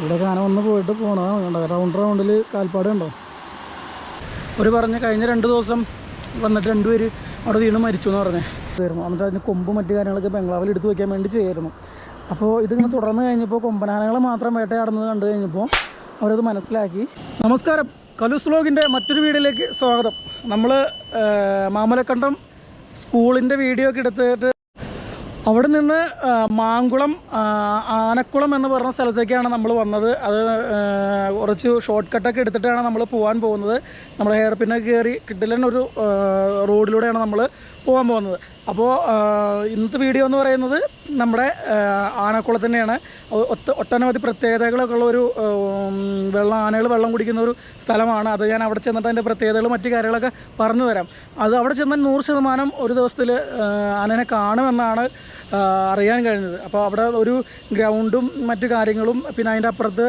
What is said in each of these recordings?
ഇവിടെ ആന ഒന്ന് പോയിട്ട് പോകണം കണ്ടോ റൗണ്ട് റൗണ്ടിൽ കാൽപ്പാട് കണ്ടോ ഒരു പറഞ്ഞ കഴിഞ്ഞ രണ്ട് ദിവസം വന്നിട്ട് രണ്ടുപേര് അവിടെ വീണ് മരിച്ചു എന്ന് പറഞ്ഞേ. തീർന്നു എന്നിട്ട് അതിന് കൊമ്പ് മറ്റു കാര്യങ്ങളൊക്കെ ബംഗ്ലാവിൽ എടുത്തു വയ്ക്കാൻ വേണ്ടി ചെയ്യായിരുന്നു അപ്പോൾ ഇതിങ്ങനെ തുടർന്ന് കഴിഞ്ഞപ്പോൾ കൊമ്പനാനകളെ മാത്രം വേട്ടയാടുന്നത് കണ്ടു കഴിഞ്ഞപ്പോൾ അവരത് മനസ്സിലാക്കി. നമസ്കാരം. കലൂസ് വ്ലോഗിന്റെ മറ്റൊരു വീഡിയോയിലേക്ക് സ്വാഗതം. നമ്മൾ മാമലക്കണ്ടം സ്കൂളിന്റെ വീഡിയോ ഒക്കെ എടുത്തിട്ട് അവിടെ നിന്ന് മാങ്കുളം ആനക്കുളം എന്ന് പറഞ്ഞ സ്ഥലത്തേക്കാണ് നമ്മൾ വന്നത്. അത് കുറച്ച് ഷോർട്ട് കട്ടൊക്കെ എടുത്തിട്ടാണ് നമ്മൾ പോകാൻ പോകുന്നത്. നമ്മൾ ഹെയർ പിന്നൊക്കെ കയറി കിട്ടില്ലൻ ഒരു റോഡിലൂടെയാണ് നമ്മൾ പോകാൻ പോകുന്നത്. അപ്പോൾ ഇന്നത്തെ വീഡിയോ എന്ന് പറയുന്നത് നമ്മുടെ ആനക്കുളം തന്നെയാണ്. ഒത്ത ഒട്ടനവധി പ്രത്യേകതകളൊക്കെ ഉള്ള ഒരു വെള്ളം ആനകൾ വെള്ളം കുടിക്കുന്ന ഒരു സ്ഥലമാണ്. അത് ഞാൻ അവിടെ ചെന്നിട്ട് അതിന്റെ പ്രത്യേകതകളും മറ്റു കാര്യങ്ങളൊക്കെ പറഞ്ഞു തരാം. അത് അവിടെ ചെന്നാൽ നൂറ് ശതമാനം ഒരു ദിവസത്തിൽ ആനനെ കാണുമെന്നാണ് അറിയാൻ കഴിഞ്ഞത്. അപ്പോൾ അവിടെ ഒരു ഗ്രൗണ്ടും മറ്റു കാര്യങ്ങളും പിന്നെ അതിന്റെ അപ്പുറത്ത്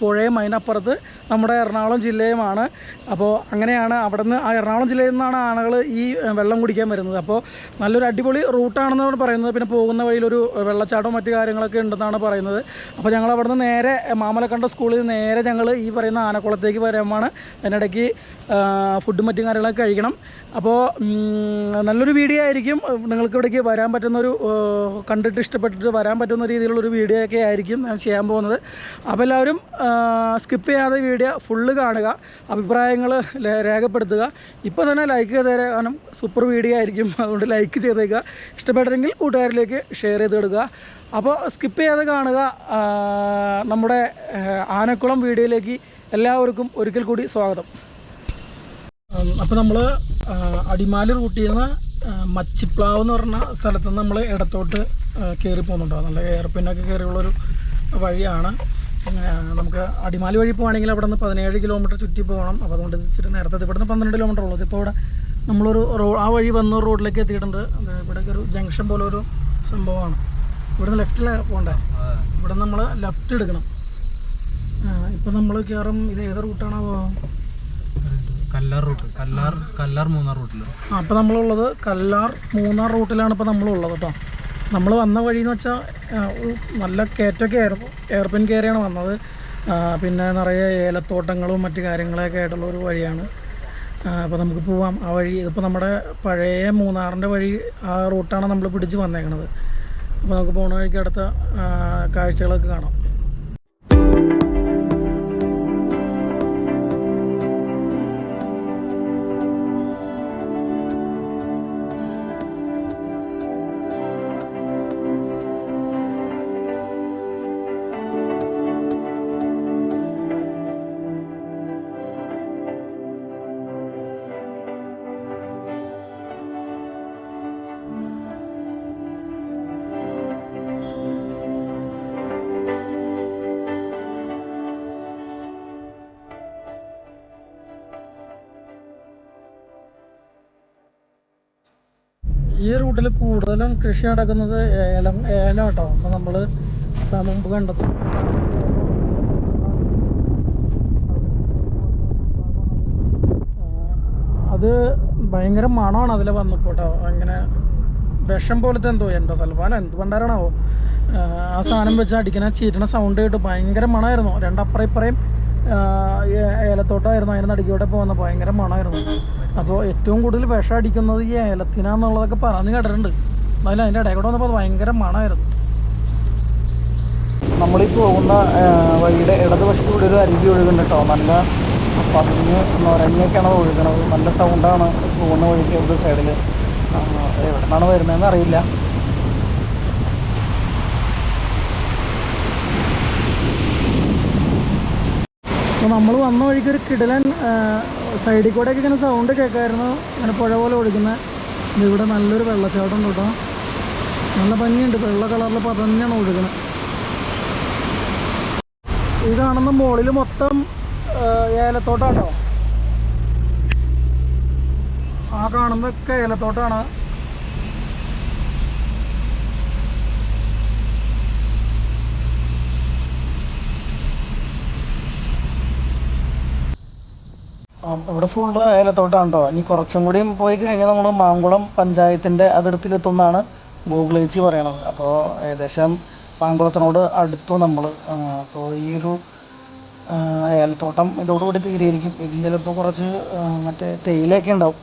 പുഴയും അതിനപ്പുറത്ത് നമ്മുടെ എറണാകുളം ജില്ലയുമാണ്. അപ്പോൾ അങ്ങനെയാണ് അവിടെ നിന്ന് ആ എറണാകുളം ജില്ലയിൽ നിന്നാണ് ആനകൾ ഈ വെള്ളം കുടിക്കാൻ വരുന്നത്. അപ്പോൾ നല്ലൊരു അടിപൊളി റൂട്ടാണെന്നാണ് പറയുന്നത്. പിന്നെ പോകുന്ന വഴിയിലൊരു വെള്ളച്ചാട്ടവും മറ്റു കാര്യങ്ങളൊക്കെ ഉണ്ടെന്നാണ് പറയുന്നത്. അപ്പോൾ ഞങ്ങൾ അവിടെ നിന്ന് നേരെ മാമലക്കണ്ട സ്കൂളിൽ നേരെ ഞങ്ങൾ ഈ പറയുന്ന ആനക്കുളത്തേക്ക് വരുമ്പോൾ അതിനിടയ്ക്ക് ഫുഡും മറ്റും കാര്യങ്ങളൊക്കെ കഴിക്കണം. അപ്പോൾ നല്ലൊരു വീഡിയോ ആയിരിക്കും. നിങ്ങൾക്ക് ഇവിടേക്ക് വരാൻ പറ്റുന്നൊരു ഒരു കണ്ടിട്ട് ഇഷ്ടപ്പെട്ടിട്ട് വരാൻ പറ്റുന്ന രീതിയിലുള്ളൊരു വീഡിയോ ഒക്കെ ആയിരിക്കും ഞാൻ ചെയ്യാൻ പോകുന്നത്. അപ്പോൾ എല്ലാവരും സ്കിപ്പ് ചെയ്യാതെ വീഡിയോ ഫുള്ള് കാണുക. അഭിപ്രായങ്ങൾ രേഖപ്പെടുത്തുക. ഇപ്പോൾ തന്നെ ലൈക്ക് ചെയ്തേരെ കാരണം സൂപ്പർ വീഡിയോ ആയിരിക്കും. അതുകൊണ്ട് ലൈക്ക് ചെയ്തേക്കുക. ഇഷ്ടപ്പെട്ടെങ്കിൽ കൂട്ടുകാരിലേക്ക് ഷെയർ ചെയ്ത് കൊടുക്കുക അപ്പോൾ സ്കിപ്പ് ചെയ്യാതെ കാണുക. നമ്മുടെ ആനക്കുളം വീഡിയോയിലേക്ക് എല്ലാവർക്കും ഒരിക്കൽ കൂടി സ്വാഗതം. അപ്പോൾ നമ്മൾ അടിമാലി റൂട്ടിൽ നിന്ന് മച്ചിപ്ലാവ് എന്ന് പറഞ്ഞ സ്ഥലത്ത് നിന്ന് നമ്മൾ ഇടത്തോട്ട് കയറി പോകുന്നുണ്ടോ. നല്ല എയർപിന്നൊക്കെ കയറിയുള്ളൊരു വഴിയാണ്. നമുക്ക് അടിമാലി വഴി പോവുകയാണെങ്കിൽ അവിടെ നിന്ന് പതിനേഴ് കിലോമീറ്റർ ചുറ്റി പോകണം. അപ്പോൾ അതുകൊണ്ട് ഇച്ചിരി നേരത്തെ ഇവിടെ നിന്ന് പന്ത്രണ്ട് കിലോമീറ്റർ ഉള്ളൂ. ഇപ്പോൾ ഇവിടെ നമ്മളൊരു റോ ആ വഴി വന്ന റോഡിലേക്ക് എത്തിയിട്ടുണ്ട്. ഇവിടേക്ക് ഒരു ജംഗ്ഷൻ പോലെ ഒരു സംഭവമാണ്. ഇവിടുന്ന് ലെഫ്റ്റിൽ പോകണ്ടേ? ഇവിടെ നമ്മൾ ലെഫ്റ്റ് എടുക്കണം. ഇപ്പം നമ്മൾ കയറും ഇത് ഏത് റൂട്ടാണോ കല്ലാർ റൂട്ട്. കല്ലാർ കല്ലാർ മൂന്നാർ റൂട്ടിൽ ആ അപ്പോൾ നമ്മളുള്ളത് കല്ലാർ മൂന്നാർ റൂട്ടിലാണ് ഇപ്പോൾ നമ്മളുള്ളത് കേട്ടോ നമ്മൾ വന്ന വഴി എന്ന് വെച്ചാൽ നല്ല കയറ്റമൊക്കെ ആയിരുന്നു എയർപിൻ കയറിയാണ് വന്നത്. പിന്നെ നിറയെ ഏലത്തോട്ടങ്ങളും മറ്റു കാര്യങ്ങളൊക്കെ ആയിട്ടുള്ള ഒരു വഴിയാണ്. അപ്പോൾ നമുക്ക് പോവാം. ആ വഴി ഇതിപ്പോൾ നമ്മുടെ പഴയ മൂന്നാറിന്റെ വഴി ആ റൂട്ടാണ് നമ്മൾ പിടിച്ച് വന്നേക്കണത്. അപ്പോൾ നമുക്ക് പോണ വഴിക്ക് അടുത്ത കാഴ്ചകളൊക്കെ കാണാം. ഈ റൂട്ടിൽ കൂടുതലും കൃഷി നടക്കുന്നത് ഏലം ഏലം കേട്ടോ അപ്പോൾ നമ്മൾ മുമ്പ് കണ്ടത്. അത് ഭയങ്കര മണമാണ് അതിൽ വന്നപ്പോട്ടോ. അങ്ങനെ വിഷം പോലത്തെ എന്തോ എന്തോ സൽഫാൻ എന്ത് പണ്ടാരണാവോ? ആ സാധനം വെച്ച് അടിക്കണ ചീറ്റണ സൗണ്ട് കേട്ട് ഭയങ്കര മണമായിരുന്നു രണ്ടപ്പുറം ഇപ്പറയും ഏലത്തോട്ടമായിരുന്നു അതിന് നടുക്കിയോടെ പോകുന്ന ഭയങ്കര മണമായിരുന്നു അപ്പോൾ ഏറ്റവും കൂടുതൽ വിഷം അടിക്കുന്നത് ഈ ഏലത്തിനാന്നുള്ളതൊക്കെ പറഞ്ഞു കേട്ടിട്ടുണ്ട്. എന്നാലും അതിന്റെ ഇടയിൽ കൂടെ വന്നപ്പോൾ ഭയങ്കര മണമായിരുന്നു. നമ്മളീ പോകുന്ന വഴിയുടെ ഇടതുവശത്തൂടെ ഒരു അരുവി ഒഴുകുന്നുണ്ട് കേട്ടോ. നല്ല പതിഞ്ഞ് നൊരഞ്ഞൊക്കെയാണ് ഒഴുകണത് നല്ല സൗണ്ടാണ് പോകുന്ന വഴിക്ക് ഒരു സൈഡിൽ എവിടെ നിന്നാണ് വരുന്നതെന്ന് അറിയില്ല. അപ്പോൾ നമ്മൾ വന്ന വഴിക്ക് ഒരു കിടലൻ സൈഡിൽ ഒക്കെ ഇങ്ങനെ സൗണ്ട് കേൾക്കായിരുന്നു ഇങ്ങനെ പുഴ പോലെ ഒഴുകുന്ന. ഇവിടെ നല്ലൊരു വെള്ളച്ചാട്ടം ഉണ്ട് കേട്ടോ. നല്ല ഭംഗിയുണ്ട്. വെള്ള കളറിൽ പതഞ്ഞാണ് ഒഴുകുന്നത് ഈ കാണുന്ന മുകളിൽ മൊത്തം ഏലത്തോട്ടാട്ടോ. ആ കാണുന്നതൊക്കെ ഏലത്തോട്ടാണ്. ഇവിടെ ഫുള്ള് ഏലത്തോട്ടാണ് ഇനി കുറച്ചും കൂടിയും പോയി കഴിഞ്ഞാൽ നമ്മൾ മാങ്കുളം പഞ്ചായത്തിന്റെ ഗൂഗിൾ ഏച്ചി പറയണത്. അപ്പോൾ ഏകദേശം മാങ്കുളത്തിനോട് അടുത്തു നമ്മൾ അപ്പോൾ ഈ ഒരു ഏലത്തോട്ടം ഇതോടുകൂടി തീരെയിരിക്കും ഇതിൽ ചിലപ്പോൾ കുറച്ച് മറ്റേ തേയിലയൊക്കെ ഉണ്ടാവും.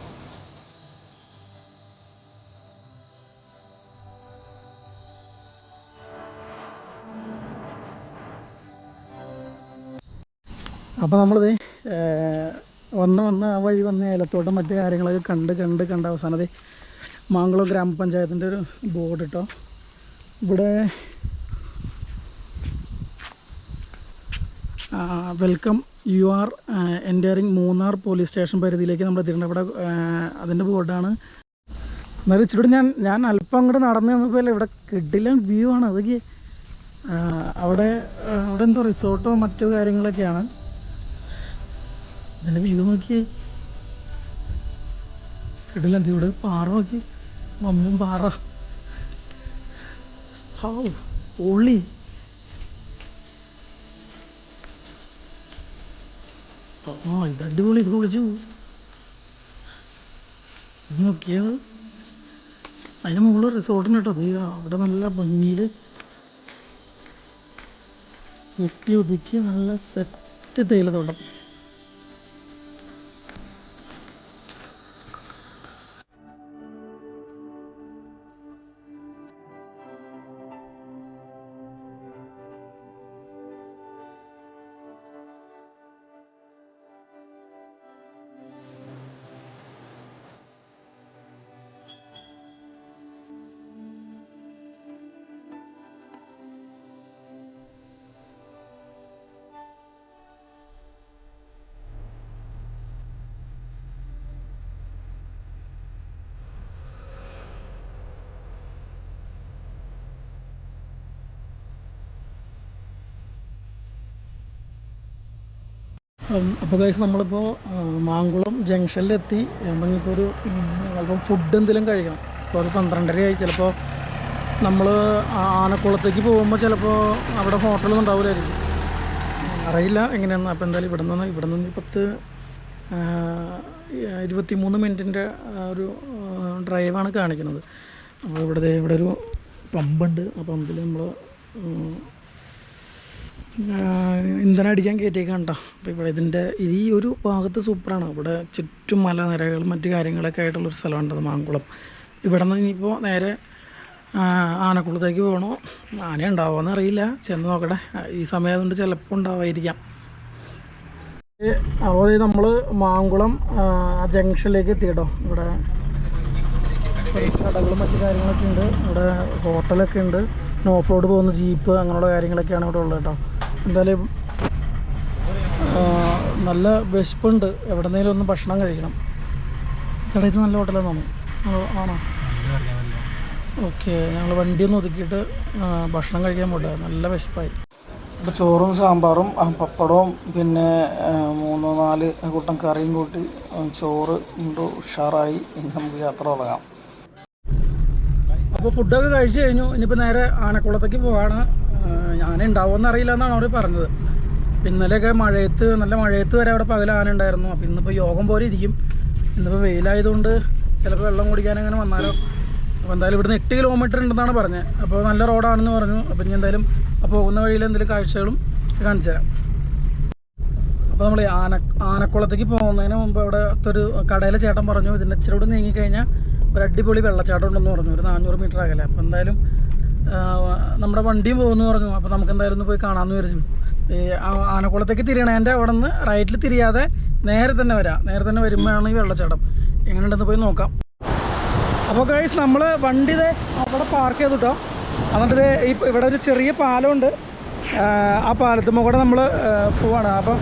അപ്പോൾ നമ്മളിത് വന്ന് വന്ന് ആ വഴി വന്ന് ഏലത്തോട്ടം മറ്റു കാര്യങ്ങളൊക്കെ കണ്ട് കണ്ട് കണ്ട് അവസാനത്തെ മാങ്കുളം ഗ്രാമപഞ്ചായത്തിന്റെ ഒരു ബോർഡ് കേട്ടോ ഇവിടെ welcome you are entering Munnar police station പരിധിയിലേക്ക് നമ്മൾ എത്തിയിട്ടുണ്ട്. ഇവിടെ അതിന്റെ ബോർഡാണ്. എന്നാലും ഇച്ചിരി ഞാൻ ഞാൻ അല്പം അങ്ങോട്ട് നടന്നു വന്നപ്പോൾ ഇവിടെ കിടിലൻ വ്യൂ ആണ്. അതൊക്കെ അവിടെ അവിടെ എന്തോ റിസോർട്ടോ മറ്റു കാര്യങ്ങളൊക്കെയാണ്. ഇതിന്റെ വ്യൂ നോക്കി കിടില ഇവിടെ പാറ നോക്കി. മമ്മിയും പാറ. ഹൗ പൊള്ളി. ആ ഇത് അടിപൊളി ഇത് വിളിച്ചു ഇത് നോക്കിയത് അതിന് മുകളിൽ റിസോർട്ടിന് കേട്ടോ. അത് അവിടെ നല്ല ഭംഗിയിൽ വെട്ടി ഒതുക്കി നല്ല സെറ്റ് തേയിലത്തോട്ടം. അപ്പോൾ ഗൈസ് നമ്മളിപ്പോൾ മാങ്കുളം ജംഗ്ഷനിലെത്തി. നമ്മളിപ്പോൾ ഒരു അല്പം ഫുഡ് എന്തെങ്കിലും കഴിക്കണം. ഇപ്പോൾ ഒരു പന്ത്രണ്ടരയായി. ചിലപ്പോൾ നമ്മൾ ആനക്കുളത്തേക്ക് പോകുമ്പോൾ ചിലപ്പോൾ അവിടെ ഹോട്ടലൊന്നും ഉണ്ടാവില്ലായിരിക്കും അറിയില്ല എങ്ങനെയാണ് അപ്പോൾ എന്തായാലും ഇവിടെ നിന്ന് ഇവിടെ നിന്ന് പത്ത് ഇരുപത്തി മൂന്ന് മിനിറ്റിന്റെ ഒരു ഡ്രൈവാണ് കാണിക്കുന്നത്. അപ്പോൾ ഇവിടെ ഇവിടെ ഒരു പമ്പുണ്ട് ആ പമ്പിൽ നമ്മൾ ഇന്ധനം അടിക്കാൻ കയറ്റിയേക്കാം കേട്ടോ. അപ്പോൾ ഇവിടെ ഇതിന്റെ ഈ ഒരു ഭാഗത്ത് സൂപ്പറാണ്. ഇവിടെ ചുറ്റും മലനിരകളും മറ്റു കാര്യങ്ങളൊക്കെ ആയിട്ടുള്ളൊരു സ്ഥലമുണ്ടത് മാങ്കുളം. ഇവിടെ നിന്ന് ഇനിയിപ്പോൾ നേരെ ആനക്കുളത്തേക്ക് പോകണോ ആന ഉണ്ടാവുമോ അറിയില്ല. ചെന്ന് നോക്കട്ടെ. ഈ സമയം അതുകൊണ്ട് ചിലപ്പോൾ ഉണ്ടാവായിരിക്കാം അപ്പോൾ നമ്മൾ മാങ്കുളം ജംഗ്ഷനിലേക്ക് എത്തി കേട്ടോ. ഇവിടെ കടകളും മറ്റു കാര്യങ്ങളൊക്കെ ഉണ്ട്. ഇവിടെ ഹോട്ടലൊക്കെ ഉണ്ട്. ഓഫ് റോഡ് പോകുന്ന ജീപ്പ് അങ്ങനെയുള്ള കാര്യങ്ങളൊക്കെയാണ് ഇവിടെ ഉള്ളത് കേട്ടോ. എന്തായാലും നല്ല വിശപ്പുണ്ട്. എവിടെന്നേലും ഒന്ന് ഭക്ഷണം കഴിക്കണം. ചേട്ടാ ഇത് നല്ല തോന്നുന്നു. ആണോ? ഓക്കെ ഞങ്ങൾ വണ്ടി ഒന്ന് ഒതുക്കിയിട്ട് ഭക്ഷണം കഴിക്കാൻ പോട്ടെ. നല്ല വിശപ്പായി. ഇവിടെ ചോറും സാമ്പാറും പപ്പടവും പിന്നെ മൂന്നോ നാല് കൂട്ടം കറിയും കൂട്ടി ചോറ് ഉണ്ട് ഉഷാറായി. ഇനി നമുക്ക് യാത്ര തുടങ്ങാം. അപ്പോൾ ഫുഡൊക്കെ കഴിച്ചു കഴിഞ്ഞു. ഇനിയിപ്പോൾ നേരെ ആനക്കുളത്തേക്ക് പോവാണ്. ഞാൻ ഉണ്ടാവുമെന്ന് അറിയില്ല എന്നാണ് അവർ പറഞ്ഞത്. ഇന്നലെയൊക്കെ മഴയത്ത് നല്ല മഴയത്ത് വരെ അവിടെ പകൽ ആന ഉണ്ടായിരുന്നു. അപ്പോൾ ഇന്നിപ്പോൾ യോഗം പോലെ ഇരിക്കും. ഇന്നിപ്പോൾ വെയിലായതുകൊണ്ട് ചിലപ്പോൾ വെള്ളം കുടിക്കാൻ അങ്ങനെ വന്നാലോ. അപ്പോൾ എന്തായാലും ഇവിടുന്ന് എട്ട് കിലോമീറ്റർ ഉണ്ടെന്നാണ് പറഞ്ഞത്. അപ്പോൾ നല്ല റോഡാണെന്ന് പറഞ്ഞു. അപ്പോൾ ഇനി എന്തായാലും ആ പോകുന്ന വഴിയിൽ എന്തെങ്കിലും കാഴ്ചകളും കാണിച്ചു തരാം. അപ്പോൾ നമ്മൾ ആന ആനക്കുളത്തേക്ക് പോകുന്നതിന് മുമ്പ് അവിടെ ഒരു കടയിലെ ചേട്ടൻ പറഞ്ഞു ഇതിന്റെ ഇച്ചിരി കൂടെ നീങ്ങിക്കഴിഞ്ഞാൽ ഒരു അടിപൊളി വെള്ളച്ചാട്ടം ഉണ്ടെന്ന് പറഞ്ഞു. ഒരു നാനൂറ് മീറ്റർ അകലെ. അപ്പോൾ എന്തായാലും നമ്മുടെ വണ്ടിയും പോകുമെന്ന് പറഞ്ഞു. അപ്പോൾ നമുക്ക് എന്തായാലും ഒന്ന് പോയി കാണാമെന്ന് വിചാരിച്ചു. ഈ ആനക്കുളത്തേക്ക് തിരിയണേന്റെ അവിടെ നിന്ന് റൈറ്റിൽ തിരിയാതെ നേരെ തന്നെ വരാം. നേരെ തന്നെ വരുമ്പോഴാണ് ഈ വെള്ളച്ചാട്ടം. എങ്ങനെയുണ്ടെന്ന് പോയി നോക്കാം. അപ്പോൾ കഴിച്ച് നമ്മൾ വണ്ടി അവിടെ പാർക്ക് ചെയ്തു കേട്ടോ എന്നിട്ട് ഇവിടെ ഒരു ചെറിയ പാലമുണ്ട്. ആ പാലത്തുമ്പോൾ കൂടെ നമ്മൾ പോവാണ്. അപ്പം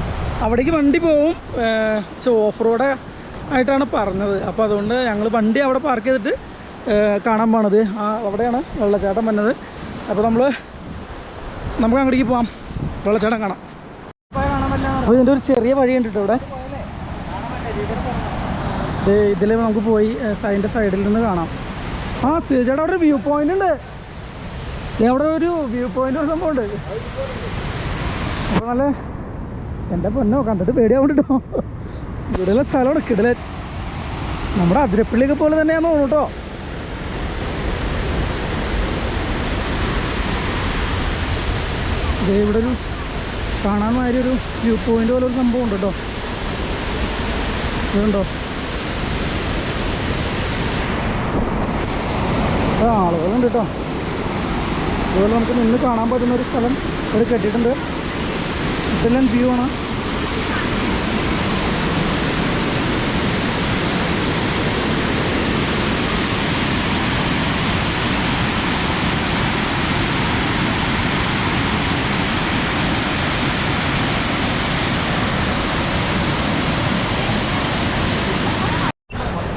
അവിടേക്ക് വണ്ടി പോവും. ഓഫ് റോഡ് ആയിട്ടാണ് പറഞ്ഞത്. അപ്പോൾ അതുകൊണ്ട് ഞങ്ങൾ വണ്ടി അവിടെ പാർക്ക് ചെയ്തിട്ട് കാണാൻ പോണത്. ആ അവിടെയാണ് വെള്ളച്ചാട്ടം വന്നത്. അപ്പോൾ നമ്മൾ നമുക്ക് അങ്ങോട്ടേക്ക് പോവാം. വെള്ളച്ചാട്ടം കാണാം. അപ്പോൾ ഇതിന്റെ ഒരു ചെറിയ വഴി കേട്ടോ ഇവിടെ? ഇത് ഇതിൽ നമുക്ക് പോയി അതിന്റെ സൈഡിൽ നിന്ന് കാണാം. ആ ചേട്ടാ അവിടെ ഒരു വ്യൂ പോയിന്റ് ഉണ്ട്. അവിടെ ഒരു വ്യൂ പോയിന്റ് ഒരു സംഭവം ഉണ്ട്. അപ്പോൾ നല്ല എന്റെ പൊന്നോ കണ്ടിട്ട് പേടിയാവുണ്ട് കേട്ടോ ഇവിടെയുള്ള സ്ഥലമാണ് കിടലൻ. നമ്മുടെ അതിരപ്പള്ളിയൊക്കെ പോലെ തന്നെയാണെന്ന് തോന്നുന്നു കേട്ടോ. ഇവിടെ ഒരു കാണാൻ മാതിരി ഒരു വ്യൂ പോയിന്റ് പോലെ ഒരു സംഭവം ഉണ്ട് കേട്ടോ. ഇതുണ്ടോ? ആളുകളുണ്ട് കേട്ടോ. അതുപോലെ നമുക്ക് നിന്ന് കാണാൻ പറ്റുന്ന ഒരു സ്ഥലം ഇവിടെ കെട്ടിയിട്ടുണ്ട്. ഇതെല്ലാം വ്യൂ ആണ്.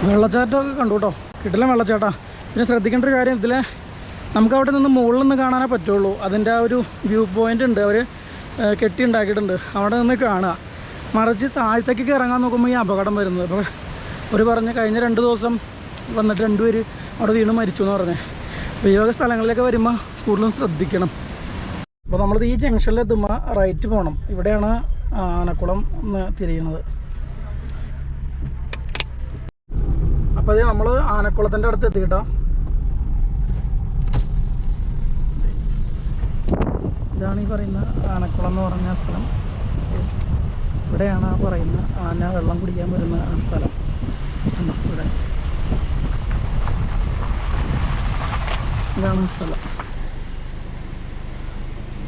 വെള്ളച്ചാട്ടമൊക്കെ കണ്ടു കേട്ടോ. കിട്ടില്ല വെള്ളച്ചാട്ടാ. പിന്നെ ശ്രദ്ധിക്കേണ്ട ഒരു കാര്യം ഇതിലെ നമുക്ക് അവിടെ നിന്ന് മുകളിൽ നിന്ന് കാണാനേ പറ്റുള്ളൂ. അതിന്റെ ആ ഒരു വ്യൂ പോയിന്റ് ഉണ്ട്. അവർ കെട്ടി ഉണ്ടാക്കിയിട്ടുണ്ട് അവിടെ നിന്ന് കാണുക. മറിച്ച് താഴത്തേക്കൊക്കെ ഇറങ്ങാൻ നോക്കുമ്പോൾ ഈ അപകടം വരുന്നത്. അപ്പോൾ ഒരു പറഞ്ഞ കഴിഞ്ഞ രണ്ട് ദിവസം വന്നിട്ട് രണ്ടുപേര് അവിടെ വീണ് മരിച്ചു എന്ന് പറഞ്ഞത് അപ്പോൾ ഈ സ്ഥലങ്ങളിലൊക്കെ വരുമ്പോൾ കൂടുതലും ശ്രദ്ധിക്കണം. അപ്പോൾ നമ്മളിത് ഈ ജംഗ്ഷനിലെത്തുമ്പോൾ റൈറ്റ് പോകണം ഇവിടെയാണ് ആനക്കുളം തിരിയുന്നത്. അപ്പോൾ ഇത് നമ്മൾ ആനക്കുളത്തിന്റെ അടുത്ത് എത്തി കേട്ടോ. ഇതാണ് ഈ പറയുന്ന ആനക്കുളം എന്ന് പറഞ്ഞ സ്ഥലം. ഇവിടെയാണ് ആ പറയുന്ന ആന വെള്ളം കുടിക്കാൻ വരുന്ന ആ സ്ഥലം. ഇവിടെ. ഇതാണ് സ്ഥലം.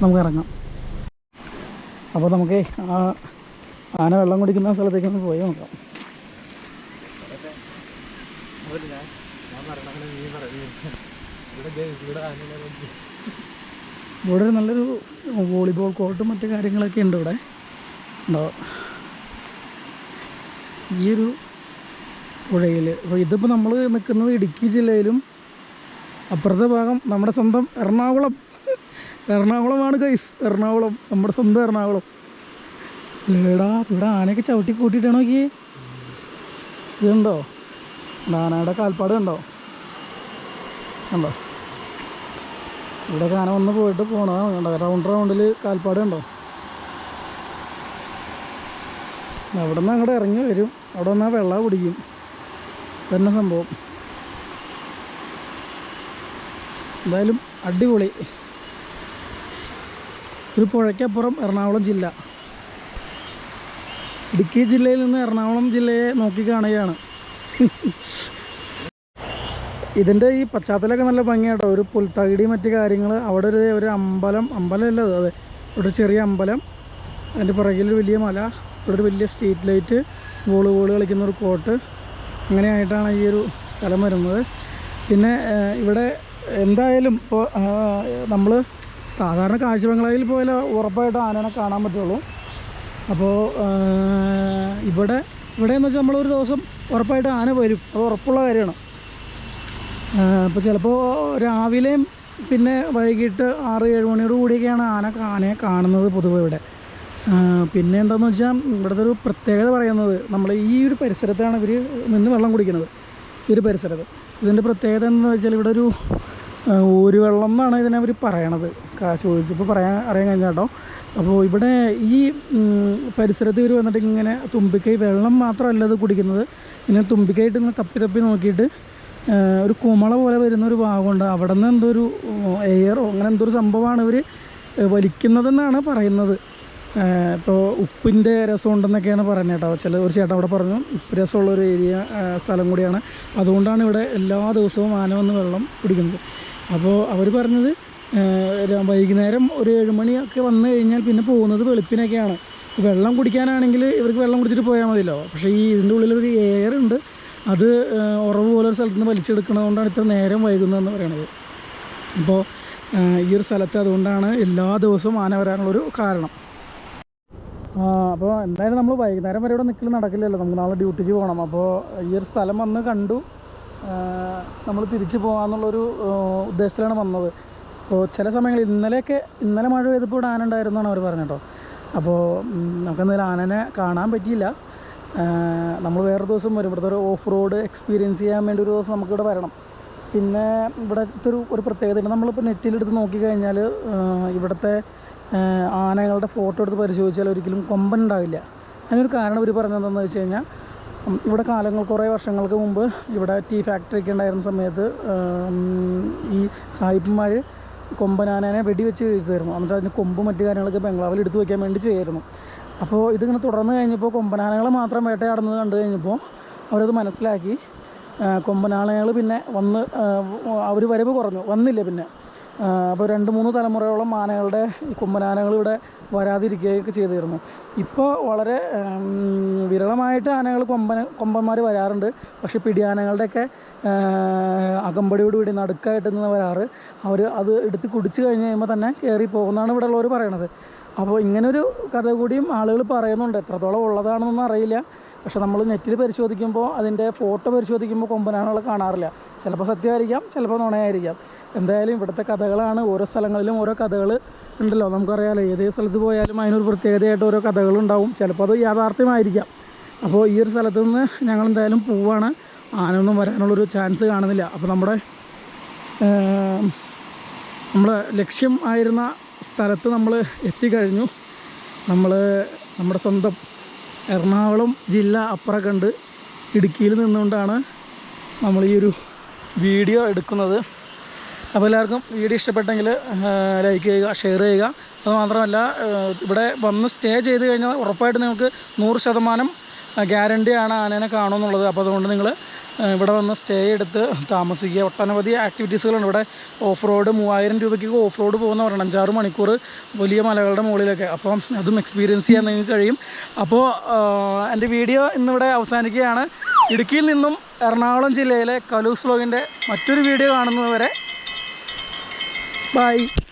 നമുക്ക് ഇറങ്ങാം. അപ്പോൾ നമുക്ക് ആ ആന വെള്ളം കുടിക്കുന്ന സ്ഥലത്തേക്ക് ഒന്ന് പോയി നോക്കാം. ഇവിടെ ഒരു നല്ലൊരു വോളിബോൾ കോർട്ടും മറ്റു കാര്യങ്ങളൊക്കെ ഉണ്ട് ഇവിടെ. ഉണ്ടോ? ഈ ഒരു പുഴയിൽ അപ്പോൾ ഇതിപ്പോൾ നമ്മൾ നിൽക്കുന്നത് ഇടുക്കി ജില്ലയിലും അപ്പുറത്തെ ഭാഗം നമ്മുടെ സ്വന്തം എറണാകുളം. എറണാകുളമാണ് കൈസ് എറണാകുളം. നമ്മുടെ സ്വന്തം എറണാകുളം. ഇവിടെ ആനയൊക്കെ ചവിട്ടി കൂട്ടിയിട്ടാണോ നോക്കി ഇതുണ്ടോ? ആനയുടെ കാൽപ്പാട് കണ്ടോ? കണ്ടോ? ഇവിടെ കാന ഒന്ന് പോയിട്ട് പോണതാണ് കണ്ടോ? റൗണ്ട് റൗണ്ടിൽ കാൽപ്പാട് കണ്ടോ? അവിടെ നിന്ന് അങ്ങോട്ട് ഇറങ്ങി വരും. അവിടെ വന്നാൽ വെള്ളം കുടിക്കും. തന്നെ സംഭവം. എന്തായാലും അടിപൊളി. ഒരു പുഴയ്ക്കപ്പുറം എറണാകുളം ജില്ല. ഇടുക്കി ജില്ലയിൽ നിന്ന് എറണാകുളം ജില്ലയെ നോക്കി കാണുകയാണ്. ഇതിന്റെ ഈ പശ്ചാത്തലമൊക്കെ നല്ല ഭംഗിയാട്ടോ. ഒരു പുൽത്തകിടി മറ്റു കാര്യങ്ങൾ അവിടെ ഒരു ഒരു അമ്പലം അമ്പലമല്ല അത് അതെ. ഒരു ചെറിയ അമ്പലം. അതിന്റെ പുറകിൽ വലിയ മല. ഇവിടെ ഒരു വലിയ സ്ട്രീറ്റ് ലൈറ്റ്. ബോൾ കളിക്കുന്ന ഒരു കോട്ട്. അങ്ങനെയായിട്ടാണ് ഈ ഒരു സ്ഥലം വരുന്നത്. പിന്നെ ഇവിടെ എന്തായാലും ഇപ്പോൾ നമ്മൾ സാധാരണ കാഴ്ച ബംഗ്ലാവിൽ പോയാൽ ഉറപ്പായിട്ടും ആനേനെ കാണാൻ പറ്റുള്ളൂ. അപ്പോൾ ഇവിടെ ഇവിടെ എന്ന് വെച്ചാൽ നമ്മളൊരു ദിവസം ഉറപ്പായിട്ട് ആന വരും. അത് ഉറപ്പുള്ള കാര്യമാണ്. അപ്പോൾ ചിലപ്പോൾ രാവിലെയും പിന്നെ വൈകിട്ട് ആറ് ഏഴ് മണിയോട് കൂടിയൊക്കെയാണ് ആന ആനയെ കാണുന്നത് പൊതുവെ ഇവിടെ. പിന്നെ എന്താണെന്ന് വെച്ചാൽ ഇവിടുത്തെ ഒരു പ്രത്യേകത പറയുന്നത് നമ്മൾ ഈ ഒരു പരിസരത്താണ് ഇവർ നിന്ന് വെള്ളം കുടിക്കുന്നത്. ഈ ഒരു പരിസരത്ത്. ഇതിന്റെ പ്രത്യേകത എന്താണെന്ന് വെച്ചാൽ ഇവിടെ ഒരു ഒരു വെള്ളം എന്നാണ് ഇതിനെ അവർ പറയണത്. ചോദിച്ചപ്പോൾ പറയാൻ അറിയാൻ കഴിഞ്ഞ കേട്ടോ അപ്പോൾ ഇവിടെ ഈ പരിസരത്ത് ഇവർ വന്നിട്ട് ഇങ്ങനെ തുമ്പിക്കൈ വെള്ളം മാത്രമല്ല ഇത് കുടിക്കുന്നത്. ഇങ്ങനെ തുമ്പിക്കൈയിട്ട് ഇങ്ങനെ തപ്പി തപ്പി നോക്കിയിട്ട് ഒരു കുമള പോലെ വരുന്ന ഒരു ഭാഗമുണ്ട്. അവിടെ നിന്ന് എന്തോ ഒരു എയറോ അങ്ങനെ എന്തോ ഒരു സംഭവമാണ് ഇവർ വലിക്കുന്നതെന്നാണ് പറയുന്നത്. ഇപ്പോൾ ഉപ്പിന്റെ രസം ഉണ്ടെന്നൊക്കെയാണ് പറയുന്നത് കേട്ടോ. ചില ഒരു ചേട്ടൻ അവിടെ പറഞ്ഞു ഉപ്പ് രസമുള്ള ഒരു ഏരിയ സ്ഥലം കൂടിയാണ്. അതുകൊണ്ടാണ് ഇവിടെ എല്ലാ ദിവസവും ആന വന്ന് വെള്ളം കുടിക്കുന്നത്. അപ്പോൾ അവർ പറഞ്ഞത് വൈകുന്നേരം ഒരു ഏഴ് മണിയൊക്കെ വന്നു കഴിഞ്ഞാൽ പിന്നെ പോകുന്നത് വെളുപ്പിനൊക്കെയാണ്. വെള്ളം കുടിക്കാനാണെങ്കിൽ ഇവർക്ക് വെള്ളം കുടിച്ചിട്ട് പോയാൽ മതിയല്ലോ. പക്ഷേ ഈ ഇതിന്റെ ഉള്ളിലൊരു എയർ ഉണ്ട്. അത് ഉറവ് പോലെ ഒരു സ്ഥലത്ത് നിന്ന് ഇത്ര നേരം വൈകുന്നതെന്ന് പറയണത്. അപ്പോൾ ഈ ഒരു സ്ഥലത്ത് അതുകൊണ്ടാണ് എല്ലാ ദിവസവും ആന വരാനുള്ളൊരു കാരണം. അപ്പോൾ എന്തായാലും നമ്മൾ വൈകുന്നേരം വരെ ഇവിടെ നിൽക്കൽ നടക്കില്ലല്ലോ. നമുക്ക് നാളെ ഡ്യൂട്ടിക്ക് പോകണം. അപ്പോൾ ഈ ഒരു സ്ഥലം വന്ന് കണ്ടു നമ്മൾ തിരിച്ചു പോകാമെന്നുള്ളൊരു ഉദ്ദേശത്തിലാണ് വന്നത്. അപ്പോൾ ചില സമയങ്ങളിൽ ഇന്നലെയൊക്കെ ഇന്നലെ മഴ പെയ്തപ്പോൾ ഇവിടെ ആന ഉണ്ടായിരുന്നാണ് അവർ പറഞ്ഞത് കേട്ടോ. അപ്പോൾ നമുക്ക് നമുക്കെന്തായാലും ആനനെ കാണാൻ പറ്റിയില്ല. നമ്മൾ വേറെ ദിവസം വരും. ഇവിടുത്തെ ഒരു ഓഫ് റോഡ് എക്സ്പീരിയൻസ് ചെയ്യാൻ വേണ്ടി ഒരു ദിവസം നമുക്കിവിടെ വരണം. പിന്നെ ഇവിടുത്തെ ഒരു ഒരു പ്രത്യേകതയുണ്ട് നമ്മളിപ്പോൾ നെറ്റിലെടുത്ത് നോക്കിക്കഴിഞ്ഞാൽ ഇവിടുത്തെ ആനകളുടെ ഫോട്ടോ എടുത്ത് പരിശോധിച്ചാൽ ഒരിക്കലും കൊമ്പൻ ഉണ്ടാവില്ല. അതിനൊരു കാരണം ഇവർ പറഞ്ഞതെന്ന് വെച്ച് കഴിഞ്ഞാൽ ഇവിടെ കാലങ്ങൾ കുറേ വർഷങ്ങൾക്ക് മുമ്പ് ഇവിടെ ടീ ഫാക്ടറി ഒക്കെ ഉണ്ടായിരുന്ന സമയത്ത് ഈ സായിപ്പന്മാർ കൊമ്പനാനേനെ വെടിവെച്ച് വീഴ്ത്തായിരുന്നു എന്നിട്ട് അതിന് കൊമ്പ് മറ്റു കാര്യങ്ങളൊക്കെ ബംഗ്ലാവിൽ എടുത്തു വയ്ക്കാൻ വേണ്ടി ചെയ്യായിരുന്നു. അപ്പോൾ ഇതിങ്ങനെ തുടർന്ന് കഴിഞ്ഞപ്പോൾ കൊമ്പനാനകളെ മാത്രം വേട്ടയാടുന്നത് കണ്ടു കഴിഞ്ഞപ്പോൾ അവരത് മനസ്സിലാക്കി. കൊമ്പനാനകൾ പിന്നെ വന്ന് അവർ വരവ് കുറഞ്ഞു. വന്നില്ല പിന്നെ. അപ്പോൾ രണ്ട് മൂന്ന് തലമുറയോളം ആനകളുടെ കൊമ്പനാനകൾ ഇവിടെ വരാതിരിക്കുകയൊക്കെ ചെയ്തിരുന്നു. ഇപ്പോൾ വളരെ വിരളമായിട്ട് ആനകൾ കൊമ്പന കൊമ്പന്മാർ വരാറുണ്ട്. പക്ഷേ പിടിയാനകളുടെയൊക്കെ ആ, അകമ്പടിയോട് കൂടി നടുക്കായിട്ട് നിന്ന് വരാറ്. അവർ അത് എടുത്ത് കുടിച്ച് കഴിഞ്ഞ് കഴിയുമ്പോൾ തന്നെ കയറി പോകുന്നതാണ് ഇവിടെ ഉള്ളവർ പറയണത്. അപ്പോൾ ഇങ്ങനൊരു കഥ കൂടിയും ആളുകൾ പറയുന്നുണ്ട്. എത്രത്തോളം ഉള്ളതാണെന്നൊന്നും അറിയില്ല. പക്ഷെ നമ്മൾ നെറ്റിൽ പരിശോധിക്കുമ്പോൾ അതിന്റെ ഫോട്ടോ പരിശോധിക്കുമ്പോൾ കൊമ്പനാണുകൾ കാണാറില്ല. ചിലപ്പോൾ സത്യമായിരിക്കാം ചിലപ്പോൾ നുണയായിരിക്കാം. എന്തായാലും ഇവിടുത്തെ കഥകളാണ്. ഓരോ സ്ഥലങ്ങളിലും ഓരോ കഥകൾ ഉണ്ടല്ലോ. നമുക്കറിയാമല്ലോ ഏത് സ്ഥലത്ത് പോയാലും അതിനൊരു പ്രത്യേകതയായിട്ട് ഓരോ കഥകളുണ്ടാവും ചിലപ്പോൾ അത് യാഥാർത്ഥ്യമായിരിക്കാം. അപ്പോൾ ഈ ഒരു സ്ഥലത്തു നിന്ന് ഞങ്ങൾ എന്തായാലും പോവാണ്. ആനൊന്നും വരാനുള്ളൊരു ചാൻസ് കാണുന്നില്ല. അപ്പോൾ നമ്മുടെ നമ്മൾ ലക്ഷ്യം ആയിരുന്ന സ്ഥലത്ത് നമ്മൾ എത്തിക്കഴിഞ്ഞു. നമ്മൾ നമ്മുടെ സ്വന്തം എറണാകുളം ജില്ല അപ്പുറം കണ്ട് ഇടുക്കിയിൽ നിന്നുകൊണ്ടാണ് നമ്മൾ ഈ ഒരു വീഡിയോ എടുക്കുന്നത്. അപ്പോൾ എല്ലാവർക്കും വീഡിയോ ഇഷ്ടപ്പെട്ടെങ്കിൽ ലൈക്ക് ചെയ്യുക ഷെയർ ചെയ്യുക. അതുമാത്രമല്ല ഇവിടെ വന്ന് സ്റ്റേ ചെയ്ത് കഴിഞ്ഞാൽ ഉറപ്പായിട്ട് നിങ്ങൾക്ക് നൂറ് ശതമാനം ഗ്യാരണ്ടിയാണ് ആനേനെ കാണുമെന്നുള്ളത്. അപ്പോൾ അതുകൊണ്ട് നിങ്ങൾ ഇവിടെ വന്ന് സ്റ്റേ എടുത്ത് താമസിക്കുക. ഒട്ടനവധി ആക്ടിവിറ്റീസുകളുണ്ട് ഇവിടെ ഓഫ് റോഡ് മൂവായിരം രൂപയ്ക്ക് ഓഫ് റോഡ് പോകുന്ന പറയണം അഞ്ചാറ് മണിക്കൂർ വലിയ മലകളുടെ മുകളിലൊക്കെ. അപ്പം അതും എക്സ്പീരിയൻസ് ചെയ്യാൻ നിങ്ങൾക്ക് കഴിയും. അപ്പോൾ എന്റെ വീഡിയോ ഇന്നിവിടെ അവസാനിക്കുകയാണ്. ഇടുക്കിയിൽ നിന്നും എറണാകുളം ജില്ലയിലെ കലൂസ് വ്ലോഗിന്റെ മറ്റൊരു വീഡിയോ കാണുന്നതുവരെ ബൈ.